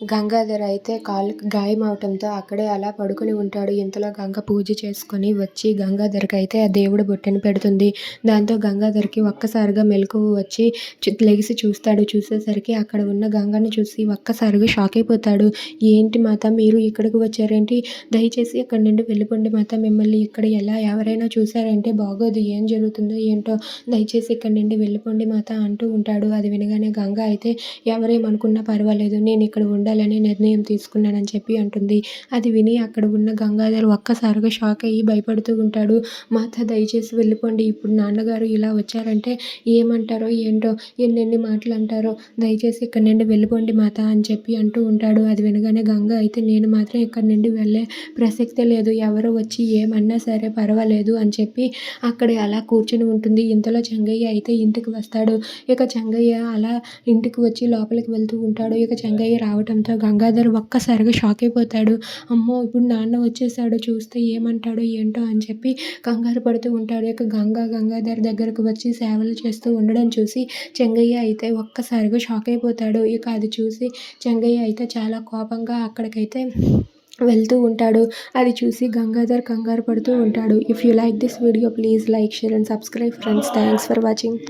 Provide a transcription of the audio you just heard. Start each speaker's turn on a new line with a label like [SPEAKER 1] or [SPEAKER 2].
[SPEAKER 1] గంగాధర్ అయితే కాలుకి గాయం అవటంతో అక్కడే అలా పడుకుని ఉంటాడు. ఇంతలో గంగ పూజ చేసుకొని వచ్చి గంగాధర్కి అయితే ఆ దేవుడు బొట్టెను పెడుతుంది. దాంతో గంగాధర్కి ఒక్కసారిగా మెలకువ వచ్చి లెగిసి చూస్తాడు. చూసేసరికి అక్కడ ఉన్న గంగని చూసి ఒక్కసారిగా షాక్ అయిపోతాడు. ఏంటి మాత మీరు ఇక్కడికి వచ్చారేంటి? దయచేసి అక్కడి నుండి వెళ్ళిపోండి మాత. మిమ్మల్ని ఇక్కడ ఎలా ఎవరైనా చూసారంటే బాగోదు. ఏం జరుగుతుందో ఏంటో దయచేసి ఇక్కడ నుండి వెళ్ళిపోండి మాత అంటూ ఉంటాడు. అది వినగానే గంగ అయితే ఎవరేమనుకున్నా పర్వాలేదు. నేను ఇక్కడ ఉండాలని నిర్ణయం తీసుకున్నానని చెప్పి అంటుంది. అది విని అక్కడ ఉన్న గంగాధర్ ఒక్కసారిగా షాక్ అయ్యి భయపడుతూ ఉంటాడు. మాత దయచేసి వెళ్ళిపోండి. ఇప్పుడు నాన్నగారు ఇలా వచ్చారంటే ఏమంటారో ఏంటో ఎన్నెన్ని మాటలు అంటారో దయచేసి ఇక్కడ నుండి వెళ్ళిపోండి మాత అని చెప్పి అంటూ ఉంటాడు. అది వినగానే గంగ అయితే నేను మాత్రం ఇక్కడ నుండి వెళ్ళే ప్రసక్తే లేదు. ఎవరు వచ్చి ఏమన్నా సరే పర్వాలేదు అని చెప్పి అక్కడ అలా కూర్చుని ఉంటుంది. ఇంతలో చెంగయ్య అయితే ఇంటికి వస్తాడు. ఇక చెంగయ్య అలా ఇంటికి వచ్చి లోపలికి వెళ్తూ ఉంటాడు. ఇక చెంగయ్య చూడడంతో గంగాధర్ ఒక్కసారిగా షాక్ అయిపోతాడు. అమ్మో ఇప్పుడు నాన్న వచ్చేసాడు చూస్తే ఏమంటాడో ఏంటో అని చెప్పి కంగారు పడుతూ ఉంటాడు. ఇక గంగా గంగాధర్ దగ్గరకు వచ్చి సేవలు చేస్తూ ఉండడం చూసి చెంగయ్య అయితే ఒక్కసారిగా షాక్ అయిపోతాడు. ఇక అది చూసి చెంగయ్య అయితే చాలా కోపంగా అక్కడికైతే వెళ్తూ ఉంటాడు. అది చూసి గంగాధర్ కంగారు పడుతూ ఉంటాడు. If you like this video please like share and subscribe friends thanks for watching